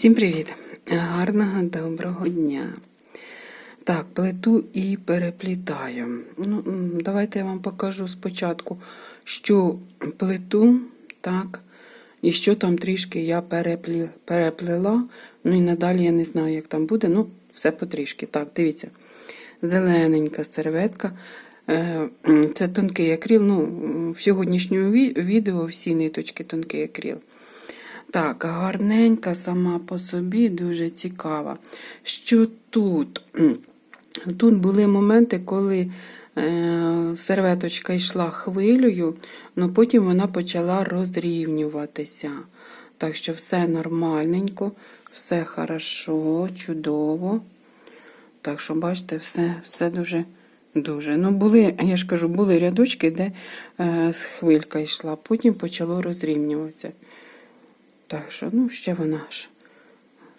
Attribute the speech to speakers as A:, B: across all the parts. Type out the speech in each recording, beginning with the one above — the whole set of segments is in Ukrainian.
A: Всім привіт! Гарного доброго дня. Так, плету і переплітаю. Ну, давайте я вам покажу спочатку, що плету, так, і що там трішки я переплі, переплела. Ну і надалі я не знаю, як там буде. Ну, все потрішки. Так, дивіться. Зелененька серветка. Е, Це тонкий акрил. Ну, в сьогоднішньому відео всі ниточки тонкий акрил. Так, гарненька сама по собі, дуже цікава. Що тут? Тут були моменти, коли е, серветочка йшла хвилею, але потім вона почала розрівнюватися. Так що все нормальненько, все хорошо, чудово. Так що, бачите, все, все дуже. Дуже. Ну, були, я ж кажу, були рядочки, де е, хвилька йшла, потім почало розрівнюватися. Так що, ну, ще вона ж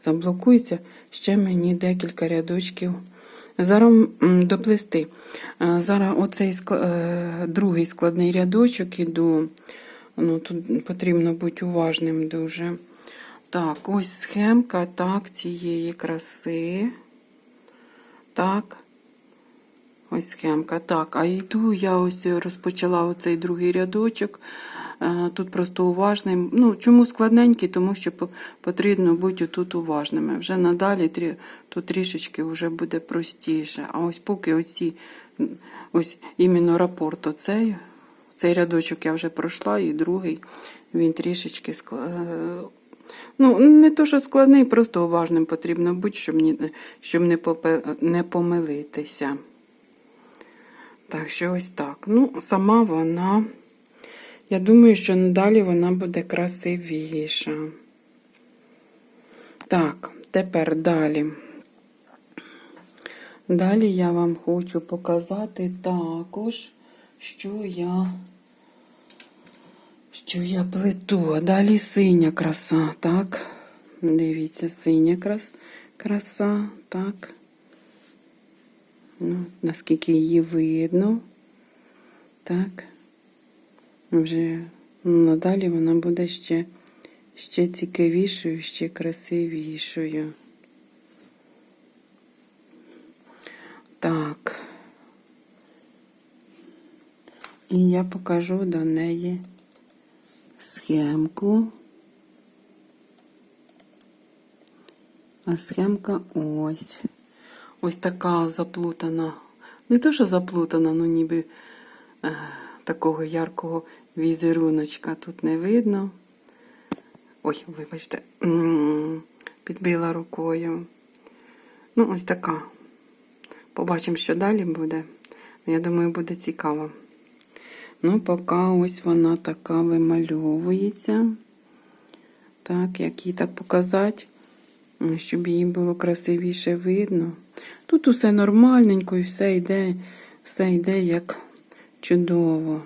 A: заблокується, ще мені декілька рядочків. Зараз доплести. Е, Зараз оцей е, другий складний рядочок іду. Ну, тут потрібно бути уважним дуже. Так, ось схемка так, цієї краси. Так. Ось схемка. Так, а йду, я ось розпочала оцей другий рядочок. Е, Тут просто уважним. Ну, чому складненький? Тому що потрібно бути тут уважними. Вже надалі тут трішечки вже буде простіше. А ось поки оці, ось іменно рапорт оцей, цей рядочок я вже пройшла, і другий він трішечки скла- е, Ну, не то, що складний, просто уважним потрібно бути, щоб, ні, щоб не, попе- не помилитися. Так що ось так. Ну, сама вона. Я думаю, що надалі вона буде красивіша. Так, тепер далі. Далі я вам хочу показати також, що я, що я плету. А далі синя краса, так? Дивіться, синя крас, краса, так. Ну, наскільки її видно. Так. Вже надалі вона буде ще, ще цікавішою, ще красивішою. Так. І я покажу до неї схемку. А схемка ось. Ось така заплутана. Не то, що заплутана, ну ніби е, такого яркого візеруночка тут не видно. Ой, вибачте, підбила рукою. Ну, ось така. Побачимо, що далі буде. Я думаю, буде цікаво. Ну, поки ось вона така вимальовується. Так, як її так показати, щоб її було красивіше видно. Тут усе нормальненько і все йде, все йде як чудово.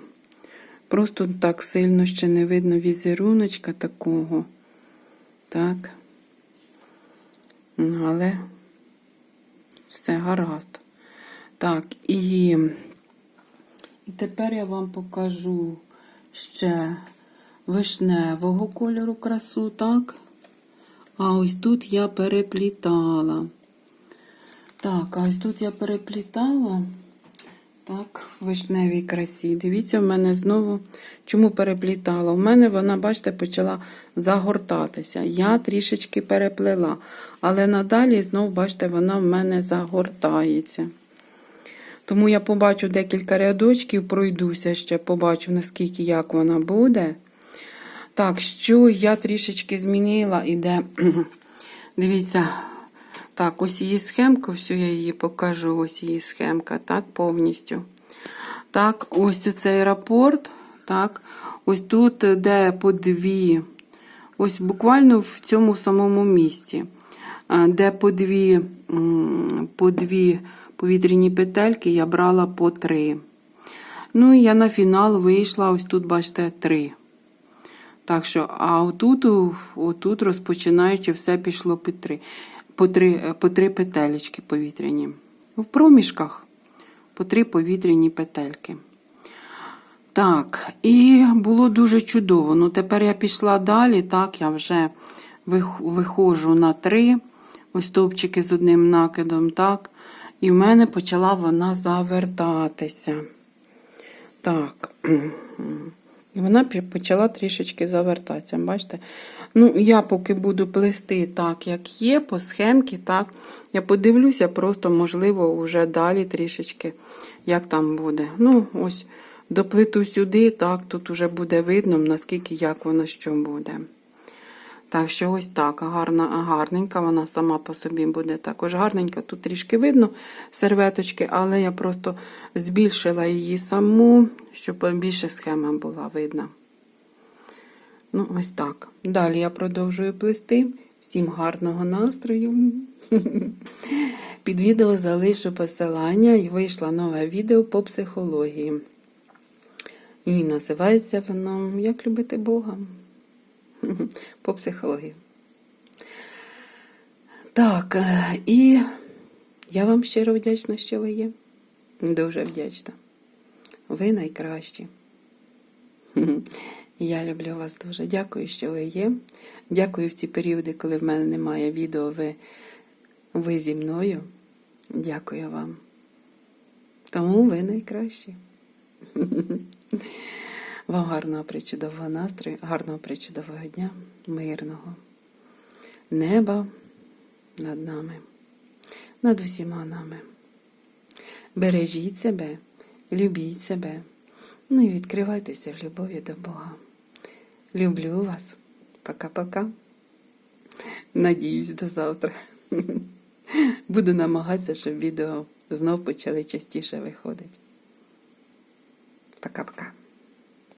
A: Просто так сильно ще не видно візеруночка такого. Так. Але все гаразд. Так, і, і тепер я вам покажу ще вишневого кольору красу, так? А ось тут я переплітала. Так, а ось тут я переплітала. Так, в вишневій красі. Дивіться, в мене знову чому переплітала. У мене вона, бачите, почала загортатися. Я трішечки переплела. Але надалі, знову, бачите, вона в мене загортається. Тому я побачу декілька рядочків, пройдуся ще, побачу, наскільки як вона буде. Так, що я трішечки змінила, іде. Дивіться, так, ось її схемка, всю я її покажу, ось її схемка, так, повністю. Так, ось цей рапорт, так, ось тут, де по дві, ось буквально в цьому самому місці, де по дві, по дві повітряні петельки я брала по три. Ну і я на фінал вийшла, ось тут, бачите, три. Так що, а отут, отут розпочинаючи, все пішло по три, по три, е, по три петелечки повітряні. В проміжках по три повітряні петельки. Так, і було дуже чудово. Ну, тепер я пішла далі, так, я вже вих- виходжу на три, ось стовпчики з одним накидом, так. І в мене почала вона завертатися. Так. І вона почала трішечки завертатися. Бачите? Ну, я поки буду плести так, як є, по схемці, так. Я подивлюся, просто, можливо, вже далі трішечки, як там буде. Ну, ось доплиту сюди, так, тут вже буде видно, наскільки як воно що буде. Так що ось так, гарна, гарненька, вона сама по собі буде також гарненька. Тут трішки видно серветочки, але я просто збільшила її саму, щоб більше схема була видна. Ну, ось так. Далі я продовжую плести. Всім гарного настрою. Під відео залишу посилання і вийшло нове відео по психології. І називається воно Як любити Бога по психології. Так, е, і я вам щиро вдячна, що ви є. Дуже вдячна. Ви найкращі. Я люблю вас дуже. Дякую, що ви є. Дякую в ці періоди, коли в мене немає відео, ви, ви зі мною. Дякую вам. Тому ви найкращі. Вам гарного причудового настрою, гарного причудового дня, мирного неба над нами, над усіма нами. Бережіть себе, любіть себе, ну і відкривайтеся в любові до Бога. Люблю вас. Пока-пока. Надіюсь до завтра. Буду намагатися, щоб відео знов почали частіше виходити. Пока-пока.